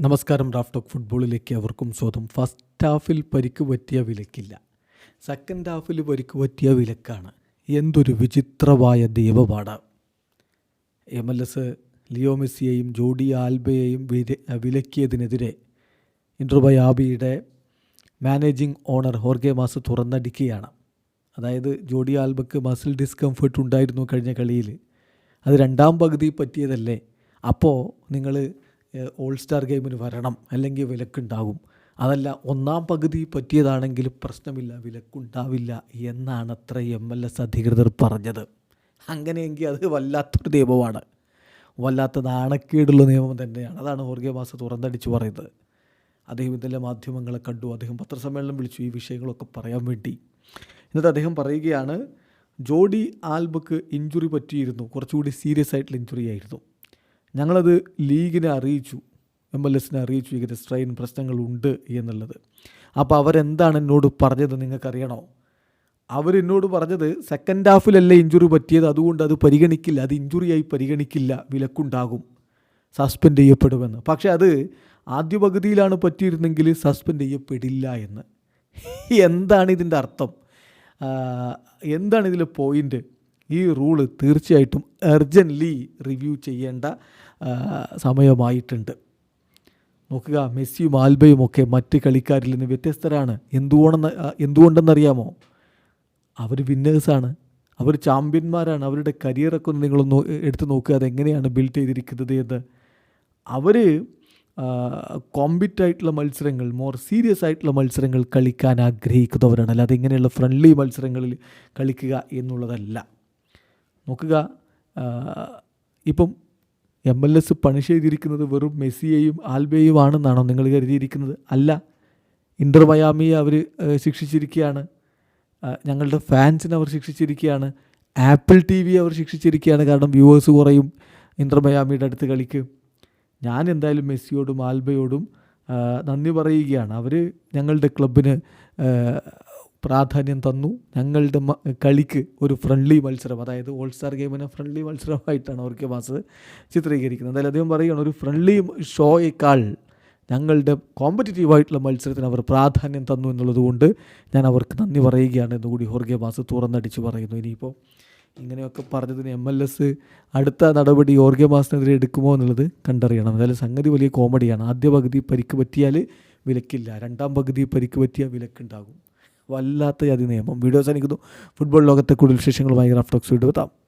നമസ്കാരം Raf talk ഫുട്ബോളിലേക്ക് അവർക്കും സ്വാഗതം. ഫസ്റ്റ് ഹാഫിൽ പരിക്ക് പറ്റിയ വിലക്കില്ല. സെക്കൻഡ് ഹാഫിൽ പരിക്ക് പറ്റിയ വിലക്കാണ്. എന്തൊരു വിചിത്രമായ ദൈവപാഠ. എം എൽ എസ് ലിയോ മെസ്സിയെയും ജോഡി ആൽബയെയും വില വിലക്കിയതിനെതിരെ ഇൻട്രുബയാബിയുടെ മാനേജിംഗ് ഓണർ ഹോർഗെ മാസ് തുറന്നടിക്കുകയാണ്. അതായത് ജോഡി ആൽബക്ക് മസിൽ ഡിസ്കംഫർട്ട് ഉണ്ടായിരുന്നു കഴിഞ്ഞ കളിയിൽ. അത് രണ്ടാം പകുതി പറ്റിയതല്ലേ? അപ്പോൾ നിങ്ങൾ ഓൾ സ്റ്റാർ ഗെയിമിന് വരണം അല്ലെങ്കിൽ വിലക്കുണ്ടാകും. അതല്ല ഒന്നാം പകുതി പറ്റിയതാണെങ്കിൽ പ്രശ്നമില്ല വിലക്കുണ്ടാവില്ല എന്നാണ് അത്ര എം എൽ എസ് അധികൃതർ പറഞ്ഞത്. അങ്ങനെയെങ്കിൽ അത് വല്ലാത്തൊരു നിയമമാണ്. വല്ലാത്ത നാണക്കേടുള്ള നിയമം തന്നെയാണ്. അതാണ് ഹോർഗെ മാസ് തുറന്നടിച്ച് പറയുന്നത്. അദ്ദേഹം ഇന്നലെ മാധ്യമങ്ങളെ കണ്ടു. അദ്ദേഹം പത്രസമ്മേളനം വിളിച്ചു. ഈ വിഷയങ്ങളൊക്കെ പറയാൻ വേണ്ടി. എന്നിട്ട് അദ്ദേഹം പറയുകയാണ് ജോഡി ആൽബക്ക് ഇഞ്ചുറി പറ്റിയിരുന്നു. കുറച്ചുകൂടി സീരിയസ് ആയിട്ടുള്ള ഇഞ്ചുറി ആയിരുന്നു. ഞങ്ങളത് ലീഗിനെ അറിയിച്ചു. എം എൽ എസിനെ അറിയിച്ചു. ഇങ്ങനെ സ്ട്രെയിൻ പ്രശ്നങ്ങളുണ്ട് എന്നുള്ളത്. അപ്പോൾ അവരെന്താണ് എന്നോട് പറഞ്ഞത് നിങ്ങൾക്കറിയണോ? അവരെന്നോട് പറഞ്ഞത് സെക്കൻഡ് ഹാഫിലല്ലേ ഇഞ്ചുറി പറ്റിയത്. അതുകൊണ്ട് അത് പരിഗണിക്കില്ല. അത് ഇഞ്ചുറിയായി പരിഗണിക്കില്ല. വിലക്കുണ്ടാകും. സസ്പെൻഡ് ചെയ്യപ്പെടുമെന്ന്. പക്ഷേ അത് ആദ്യ പകുതിയിലാണ് പറ്റിയിരുന്നെങ്കിൽ സസ്പെൻഡ് ചെയ്യപ്പെടില്ല എന്ന്. എന്താണ് ഇതിന്റെ അർത്ഥം? എന്താണ് ഇതിലെ പോയിന്റ് ഈ റൂൾ തീർച്ചയായിട്ടും അർജന്റ്ലി റിവ്യൂ ചെയ്യേണ്ട സമയമായിട്ടുണ്ട്. നോക്കുക മെസ്സിയും ആൽബയും ഒക്കെ മറ്റ് കളിക്കാരിൽ നിന്ന് വ്യത്യസ്തരാണ്. എന്തുകൊണ്ടെന്ന് എന്തുകൊണ്ടെന്നറിയാമോ? അവർ വിന്നേഴ്സാണ് അവർ ചാമ്പ്യന്മാരാണ്. അവരുടെ കരിയറൊക്കെ ഒന്ന് നിങ്ങളൊന്ന് എടുത്ത് നോക്കുക അതെങ്ങനെയാണ് ബിൽഡ് ചെയ്തിരിക്കുന്നത് എന്ന്. അവർ കോമ്പിറ്റ് ആയിട്ടുള്ള മത്സരങ്ങൾ മോർ സീരിയസ് ആയിട്ടുള്ള മത്സരങ്ങൾ കളിക്കാൻ ആഗ്രഹിക്കുന്നവരാണ്. അല്ലാതെ ഇങ്ങനെയുള്ള ഫ്രണ്ട്ലി മത്സരങ്ങളിൽ കളിക്കുക എന്നുള്ളതല്ല. നോക്കുക. ഇപ്പം എം എൽ എസ് പണിഷ് ചെയ്തിരിക്കുന്നത് വെറും മെസ്സിയെയും ആൽബയെയും ആണെന്നാണോ നിങ്ങൾ കരുതിയിരിക്കുന്നത്? അല്ല. ഇന്റർ മയാമിയെ അവർ ശിക്ഷിച്ചിരിക്കുകയാണ് ഞങ്ങളുടെ ഫാൻസിനെ അവർ ശിക്ഷിച്ചിരിക്കുകയാണ് ആപ്പിൾ ടി വി അവർ ശിക്ഷിച്ചിരിക്കുകയാണ് കാരണം വ്യൂവേഴ്സ് കുറയും ഇന്റർ മയാമിയുടെ അടുത്ത് കളിക്ക്. ഞാൻ എന്തായാലും മെസ്സിയോടും ആൽബയോടും നന്ദി പറയുകയാണ്. അവർ ഞങ്ങളുടെ ക്ലബിന് പ്രാധാന്യം തന്നു. ഞങ്ങളുടെ കളിക്ക് ഒരു ഫ്രണ്ട്ലി മത്സരം അതായത് ഓൾ സ്റ്റാർ ഗെയിമിനെ ഫ്രണ്ട്ലി മത്സരമായിട്ടാണ് അവർക്ക് മാസ് ചിത്രീകരിക്കുന്നത്. എന്തായാലും അദ്ദേഹം പറയുകയാണ് ഒരു ഫ്രണ്ട്ലി ഷോയേക്കാൾ ഞങ്ങളുടെ കോമ്പറ്റീറ്റീവായിട്ടുള്ള മത്സരത്തിന് അവർ പ്രാധാന്യം തന്നു എന്നുള്ളതുകൊണ്ട് ഞാൻ അവർക്ക് നന്ദി പറയുകയാണ് എന്നുകൂടി ഹോർഗെ മാസ് തുറന്നടിച്ച് പറയുന്നു. ഇനിയിപ്പോൾ ഇങ്ങനെയൊക്കെ പറഞ്ഞതിന് എം എൽ എസ് അടുത്ത നടപടി ഓർഗെ മാസിനെതിരെ എടുക്കുമോ എന്നുള്ളത് കണ്ടറിയണം. എന്തായാലും സംഗതി വലിയ കോമഡിയാണ് ആദ്യ പകുതി പരിക്ക് പറ്റിയാൽ വിലക്കില്ല. രണ്ടാം പകുതി പരിക്ക് പറ്റിയാൽ വിലക്കുണ്ടാകും. വല്ലാത്ത ജാതി നിയമം. വീഡിയോസ് എനിക്കുന്നു ഫുട്ബോൾ ലോകത്തെ കൂടുതൽ വിശേഷങ്ങളുമായി റാഫ്റ്റോക്സ് വീണ്ടും എത്താം.